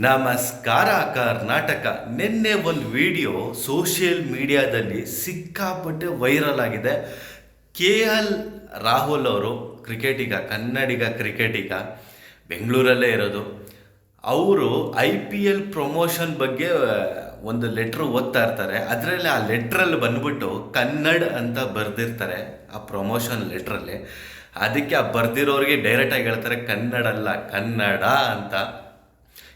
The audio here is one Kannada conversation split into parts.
ನಮಸ್ಕಾರ ಕರ್ನಾಟಕ. ನಿನ್ನೆ ಒಂದು ವಿಡಿಯೋ ಸೋಷಿಯಲ್ ಮೀಡಿಯಾದಲ್ಲಿ ಸಿಕ್ಕಾಪಟ್ಟೆ ವೈರಲ್ ಆಗಿದೆ. ಕೆ ಎಲ್ ರಾಹುಲ್ ಅವರು ಕ್ರಿಕೆಟಿಗ, ಕನ್ನಡಿಗ ಕ್ರಿಕೆಟಿಗ ಬೆಂಗಳೂರಲ್ಲೇ ಇರೋದು. ಅವರು ಐ ಪಿ ಎಲ್ ಪ್ರಮೋಷನ್ ಬಗ್ಗೆ ಒಂದು ಲೆಟ್ರ್ ಓದ್ತಾ ಇರ್ತಾರೆ. ಅದರಲ್ಲಿ ಆ ಲೆಟ್ರಲ್ಲಿ ಬಂದ್ಬಿಟ್ಟು ಕನ್ನಡ ಅಂತ ಬರೆದಿರ್ತಾರೆ ಆ ಪ್ರಮೋಷನ್ ಲೆಟ್ರಲ್ಲಿ. ಅದಕ್ಕೆ ಆ ಬರ್ದಿರೋರಿಗೆ ಡೈರೆಕ್ಟಾಗಿ ಹೇಳ್ತಾರೆ ಕನ್ನಡ ಅಲ್ಲ ಕನ್ನಡ ಅಂತ.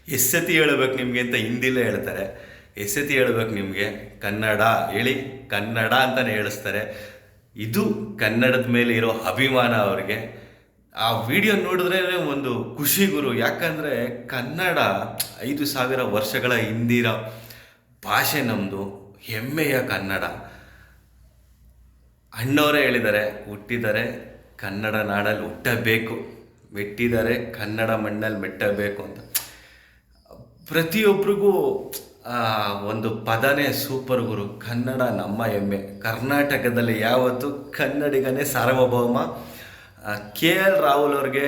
ಎಷ್ಟು ಸತಿ ಹೇಳ್ಬೇಕು ನಿಮಗೆ ಅಂತ ಹಿಂದಿಲೇ ಹೇಳ್ತಾರೆ. ಎಷ್ಟು ಸತಿ ಹೇಳ್ಬೇಕು ನಿಮಗೆ, ಕನ್ನಡ ಹೇಳಿ, ಕನ್ನಡ ಅಂತಲೇ ಹೇಳಿಸ್ತಾರೆ. ಇದು ಕನ್ನಡದ ಮೇಲೆ ಇರೋ ಅಭಿಮಾನ ಅವ್ರಿಗೆ. ಆ ವಿಡಿಯೋ ನೋಡಿದ್ರೆ ಒಂದು ಖುಷಿ ಗುರು. ಯಾಕಂದರೆ ಕನ್ನಡ ಐದು ಸಾವಿರ ವರ್ಷಗಳ ಹಿಂದಿರೋ ಭಾಷೆ ನಮ್ಮದು ಹೆಮ್ಮೆಯ ಕನ್ನಡ. ಅಣ್ಣವರೇ ಹೇಳಿದ್ದಾರೆ, ಹುಟ್ಟಿದರೆ ಕನ್ನಡ ನಾಡಲ್ಲಿ ಹುಟ್ಟಬೇಕು. ಮೆಟ್ಟಿದರೆ ಕನ್ನಡ ಮಣ್ಣಲ್ಲಿ ಮೆಟ್ಟಬೇಕು ಅಂತ. ಪ್ರತಿಯೊಬ್ಬರಿಗೂ ಒಂದು ಪದನೇ ಸೂಪರ್ ಗುರು. ಕನ್ನಡ ನಮ್ಮ ಹೆಮ್ಮೆ. ಕರ್ನಾಟಕದಲ್ಲಿ ಯಾವತ್ತು ಕನ್ನಡಿಗನೇ ಸಾರ್ವಭೌಮ. ಕೆ ಎಲ್ ರಾಹುಲ್ ಅವ್ರಿಗೆ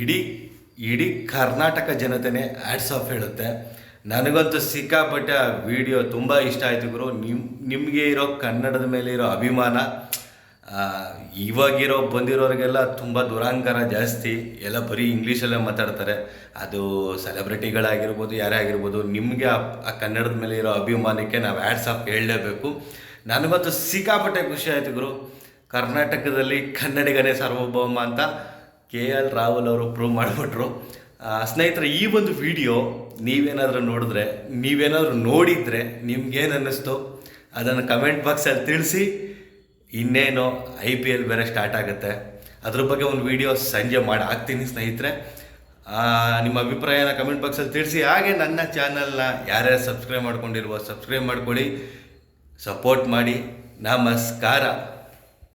ಇಡೀ ಇಡೀ ಕರ್ನಾಟಕ ಜನತೆನೇ ಆ್ಯಡ್ಸ್ ಆಫ್ ಹೇಳುತ್ತೆ. ನನಗಂತೂ ಸಿಕ್ಕಾಪಟ್ಟೆ ವಿಡಿಯೋ ತುಂಬ ಇಷ್ಟ ಆಯಿತು ಗುರು. ನಿಮ್ಮ ನಿಮಗೆ ಇರೋ ಕನ್ನಡದ ಮೇಲೆ ಇರೋ ಅಭಿಮಾನ ಇವಾಗಿರೋ ಬಂದಿರೋರಿಗೆಲ್ಲ ತುಂಬ ದುರಾಂಕಾರ ಜಾಸ್ತಿ. ಎಲ್ಲ ಬರೀ ಇಂಗ್ಲೀಷಲ್ಲೇ ಮಾತಾಡ್ತಾರೆ. ಅದು ಸೆಲೆಬ್ರಿಟಿಗಳಾಗಿರ್ಬೋದು, ಯಾರೇ ಆಗಿರ್ಬೋದು, ನಿಮಗೆ ಆ ಕನ್ನಡದ ಮೇಲೆ ಇರೋ ಅಭಿಮಾನಕ್ಕೆ ನಾವು ಆ್ಯಡ್ಸ್ ಆಫ್ ಹೇಳಲೇಬೇಕು. ನನಗಂತೂ ಸಿಕ್ಕಾಪಟ್ಟೆ ಖುಷಿ ಆಯಿತು ಗುರು. ಕರ್ನಾಟಕದಲ್ಲಿ ಕನ್ನಡಿಗನೇ ಸಾರ್ವಭೌಮ ಅಂತ ಕೆ ಎಲ್ ರಾಹುಲ್ ಅವರು ಪ್ರೂವ್ ಮಾಡಿಬಿಟ್ರು. ಸ್ನೇಹಿತರೆ, ಈ ಒಂದು ವಿಡಿಯೋ ನೀವೇನಾದರೂ ನೋಡಿದ್ರೆ, ನೀವೇನಾದರೂ ನೋಡಿದರೆ ನಿಮ್ಗೇನು ಅನ್ನಿಸ್ತು? ಅದನ್ನು ಕಮೆಂಟ್ ಬಾಕ್ಸಲ್ಲಿ ತಿಳಿಸಿ. ಇನ್ನೇನು ಐ ಪಿ ಎಲ್ ಬೇರೆ ಸ್ಟಾರ್ಟ್ ಆಗುತ್ತೆ. ಅದ್ರ ಬಗ್ಗೆ ಒಂದು ವಿಡಿಯೋ ಸಂಜೆ ಮಾಡಿ ಹಾಕ್ತೀನಿ ಸ್ನೇಹಿತರೆ. ನಿಮ್ಮ ಅಭಿಪ್ರಾಯನ ಕಮೆಂಟ್ ಬಾಕ್ಸಲ್ಲಿ ತಿಳಿಸಿ. ಹಾಗೆ ನನ್ನ ಚಾನಲ್ನ ಯಾರ್ಯಾರು ಸಬ್ಸ್ಕ್ರೈಬ್ ಮಾಡ್ಕೊಂಡಿರುವ ಸಬ್ಸ್ಕ್ರೈಬ್ ಮಾಡ್ಕೊಳ್ಳಿ. ಸಪೋರ್ಟ್ ಮಾಡಿ. ನಮಸ್ಕಾರ.